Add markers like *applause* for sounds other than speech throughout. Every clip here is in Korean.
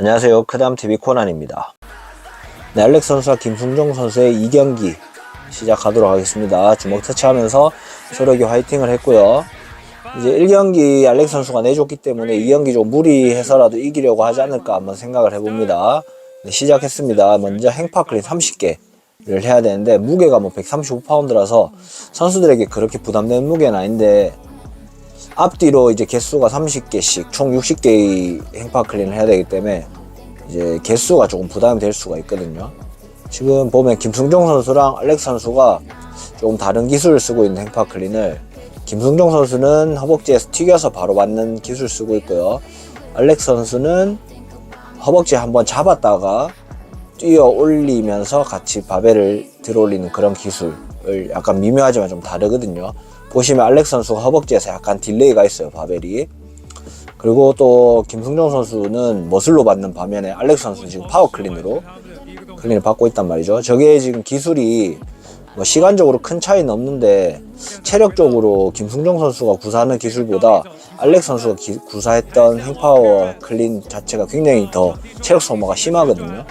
안녕하세요. 크담TV 코난입니다. 네, 알렉 선수와 김승종 선수의 2경기 시작하도록 하겠습니다. 주먹 터치하면서 서로에게 화이팅을 했고요. 이제 1경기 알렉 선수가 내줬기 때문에 2경기 좀 무리해서라도 이기려고 하지 않을까 한번 생각을 해봅니다. 네, 시작했습니다. 먼저 행파클린 30개 를 해야 되는데 무게가 뭐 135파운드라서 선수들에게 그렇게 부담되는 무게는 아닌데 앞뒤로 이제 개수가 30개씩 총 60개의 행파 클린을 해야 되기 때문에 이제 개수가 조금 부담이 될 수가 있거든요. 지금 보면 김승종 선수랑 알렉스 선수가 조금 다른 기술을 쓰고 있는 행파 클린을 김승종 선수는 허벅지에서 튀겨서 바로 맞는 기술을 쓰고 있고요. 알렉스 선수는 허벅지 한번 잡았다가 뛰어 올리면서 같이 바벨을 들어 올리는 그런 기술을 약간 미묘하지만 좀 다르거든요. 보시면 알렉스 선수가 허벅지에서 약간 딜레이가 있어요, 바벨이. 그리고 또 김승종 선수는 머슬로 받는 반면에 알렉스 선수는 지금 파워 클린으로 클린을 받고 있단 말이죠. 저게 지금 기술이 뭐 시간적으로 큰 차이는 없는데 체력적으로 김승종 선수가 구사하는 기술보다 알렉스 선수가 기- 구사했던 행파워 클린 자체가 굉장히 더 체력 소모가 심하거든요.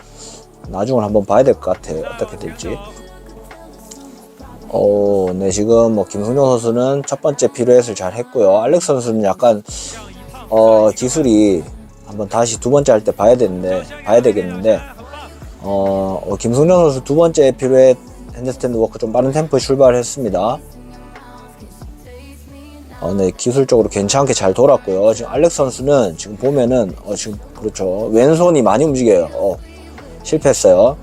나중을 한번 봐야 될 것 같아요. 어떻게 될지. 어, 네, 지금 뭐 김승종 선수는 첫 번째 피루엣을 잘 했고요. 알렉스 선수는 약간 어, 기술이 한번 다시 두 번째 할 때 봐야 되는데 봐야 되겠는데 어, 어, 김승종 선수 두 번째 피루엣 핸드스탠드 워크 좀 빠른 템포에 출발했습니다. 어, 네, 기술적으로 괜찮게 잘 돌았고요. 지금 알렉스 선수는 지금 보면은 어, 지금 그렇죠. 왼손이 많이 움직여요. 어, 실패했어요.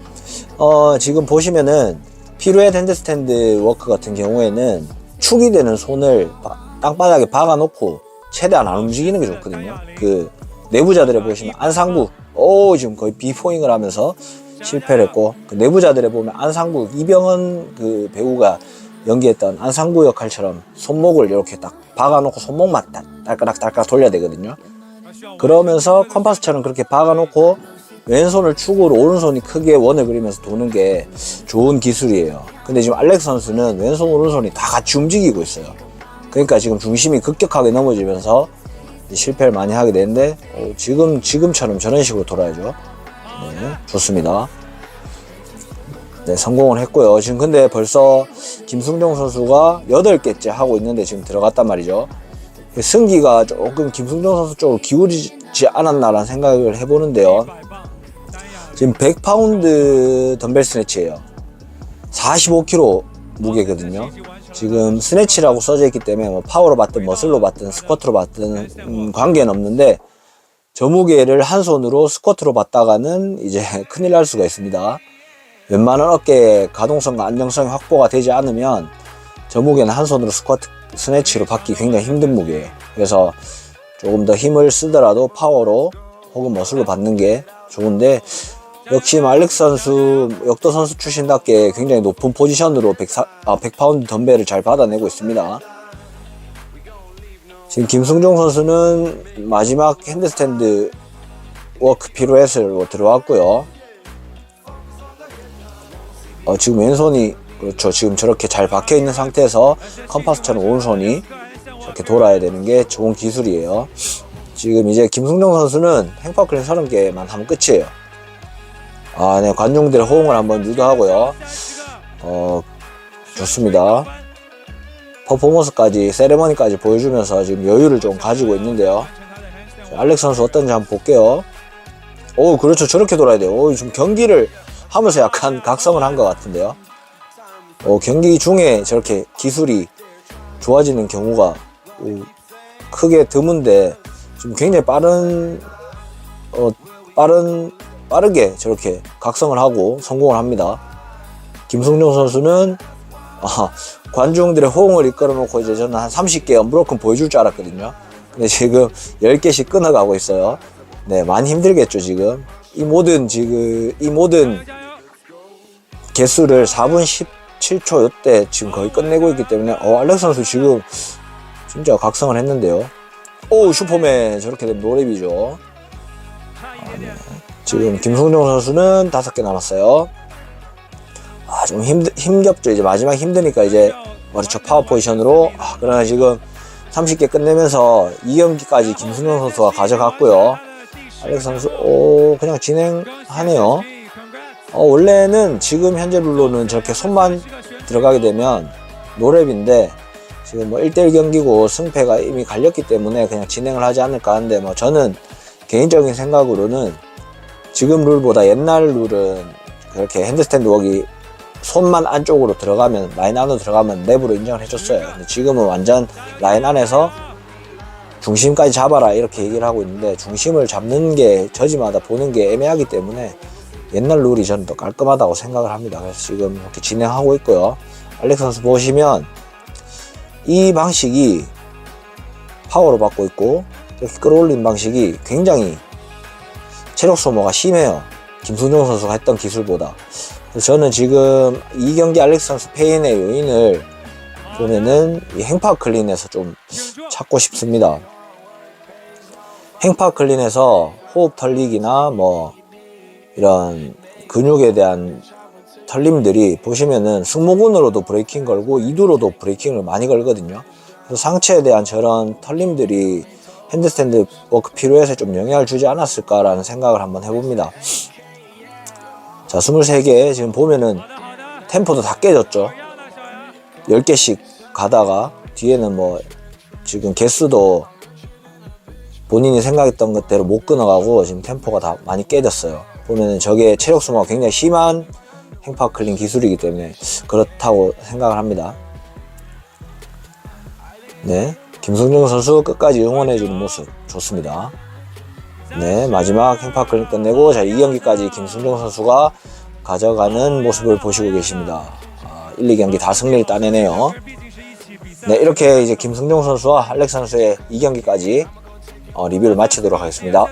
어, 지금 보시면은 피루엣 핸드스탠드 워크 같은 경우에는 축이 되는 손을 바- 땅바닥에 박아놓고 최대한 안 움직이는 게 좋거든요. 그 내부자들에 보시면 안상부, 오 지금 거의 비포잉을 하면서 실패를 했고 그 내부자들에 보면 안상부 이병헌 그 배우가 연기했던 안상부 역할처럼 손목을 이렇게 딱 박아놓고 손목만 딱 딸깍 딸깍 돌려야 되거든요. 그러면서 컴파스처럼 그렇게 박아놓고 왼손을 축으로 오른손이 크게 원을 그리면서 도는 게 좋은 기술이에요. 근데 지금 알렉스 선수는 왼손 오른손이 다 같이 움직이고 있어요. 그러니까 지금 중심이 급격하게 넘어지면서 실패를 많이 하게 되는데 어, 지금 지금처럼 저런 식으로 돌아야죠. 네, 좋습니다. 네, 성공을 했고요. 지금 근데 벌써 김승종 선수가 8개째 하고 있는데 지금 들어갔단 말이죠. 승기가 조금 김승종 선수 쪽으로 기울이지 않았나라는 생각을 해보는데요. 지금 100파운드 덤벨 스네치예요. 45kg 무게거든요. 지금 스네치라고 써져 있기 때문에 뭐 파워로 받든 머슬로 받든 스쿼트로 받든 음, 관계는 없는데 저 무게를 한 손으로 스쿼트로 받다가는 이제 *laughs* 큰일 날 수가 있습니다. 웬만한 어깨 가동성과 안정성이 확보가 되지 않으면 저 무게는 한 손으로 스쿼트 스네치로 받기 굉장히 힘든 무게예요. 그래서 조금 더 힘을 쓰더라도 파워로 혹은 머슬로 받는 게 좋은데 역시 알렉스 선수 역도 선수 출신답게 굉장히 높은 포지션으로 100, 아, 100파운드 덤벨을 잘 받아내고 있습니다. 지금 김승종 선수는 마지막 핸드스탠드 워크 피루엣으로 들어왔고요. 어, 지금 왼손이 그렇죠. 지금 저렇게 잘 박혀 있는 상태에서 컴파스처럼 오른손이 저렇게 돌아야 되는 게 좋은 기술이에요. 지금 이제 김승종 선수는 행파클린 30개만 하면 끝이에요. 아, 네. 관중들의 호응을 한번 유도하고요. 어, 좋습니다. 퍼포먼스까지, 세레머니까지 보여주면서 지금 여유를 좀 가지고 있는데요. 자, 알렉스 선수 어떤지 한번 볼게요. 오, 그렇죠. 저렇게 돌아야 돼요. 오, 지금 경기를 하면서 약간 *laughs* 각성을 한 것 같은데요. 어, 경기 중에 저렇게 기술이 좋아지는 경우가 오, 크게 드문데 지금 굉장히 빠른 어, 빠른 빠르게 저렇게 각성을 하고 성공을 합니다. 김승종 선수는 아, 관중들의 호응을 이끌어 놓고 이제 저는 한 30개 언브로큰 보여줄 줄 알았거든요. 근데 지금 10개씩 끊어가고 있어요. 네, 많이 힘들겠죠, 지금. 이 모든, 지금, 이 모든 개수를 4분 17초 요때 지금 거의 끝내고 있기 때문에, 어, 알렉스 선수 지금 진짜 각성을 했는데요. 오, 슈퍼맨. 저렇게 되면 노랩이죠. 아, 네. 지금 김승종 선수는 다섯 개 남았어요. 아, 좀 힘, 힘겹죠. 이제 마지막 힘드니까 이제 머리쳐 파워 포지션으로. 아, 그러나 지금 30개 끝내면서 2경기까지 김승종 선수가 가져갔고요. 알렉스 선수, 오, 그냥 진행하네요. 어, 원래는 지금 현재 룰로는 저렇게 손만 들어가게 되면 노랩인데 지금 뭐 1대1 경기고 승패가 이미 갈렸기 때문에 그냥 진행을 하지 않을까 하는데 뭐 저는 개인적인 생각으로는 지금 룰보다 옛날 룰은 그렇게 핸드스탠드 웍이 손만 안쪽으로 들어가면 라인 안으로 들어가면 랩으로 인정을 해줬어요. 근데 지금은 완전 라인 안에서 중심까지 잡아라 이렇게 얘기를 하고 있는데 중심을 잡는 게 저지마다 보는 게 애매하기 때문에 옛날 룰이 저는 더 깔끔하다고 생각을 합니다. 그래서 지금 이렇게 진행하고 있고요. 알렉스 선수 보시면 이 방식이 파워로 받고 있고 이렇게 끌어올린 방식이 굉장히 체력 소모가 심해요. 김순종 선수가 했던 기술보다. 그래서 저는 지금 이 경기 알렉스 선수 페인의 요인을 보면은 이 행파 클린에서 좀 찾고 싶습니다. 행파 클린에서 호흡 털리기나 뭐 이런 근육에 대한 털림들이 보시면은 승모근으로도 브레이킹 걸고 이두로도 브레이킹을 많이 걸거든요. 그래서 상체에 대한 저런 털림들이 핸드스탠드 워크 필요해서 좀 영향을 주지 않았을까라는 생각을 한번 해봅니다. 자, 23개 지금 보면은 템포도 다 깨졌죠. 10개씩 가다가 뒤에는 뭐 지금 개수도 본인이 생각했던 것대로 못 끊어가고 지금 템포가 다 많이 깨졌어요. 보면은 저게 체력 소모가 굉장히 심한 행파 클린 기술이기 때문에 그렇다고 생각을 합니다. 네. 김성중 선수 끝까지 응원해주는 모습 좋습니다. 네. 마지막 행파 클린 끝내고 자, 이 경기까지 김승종 선수가 가져가는 모습을 보시고 계십니다. 아, 1, 2경기 다 승리를 따내네요. 네. 이렇게 이제 김승종 선수와 알렉 선수의 이 경기까지 어, 리뷰를 마치도록 하겠습니다.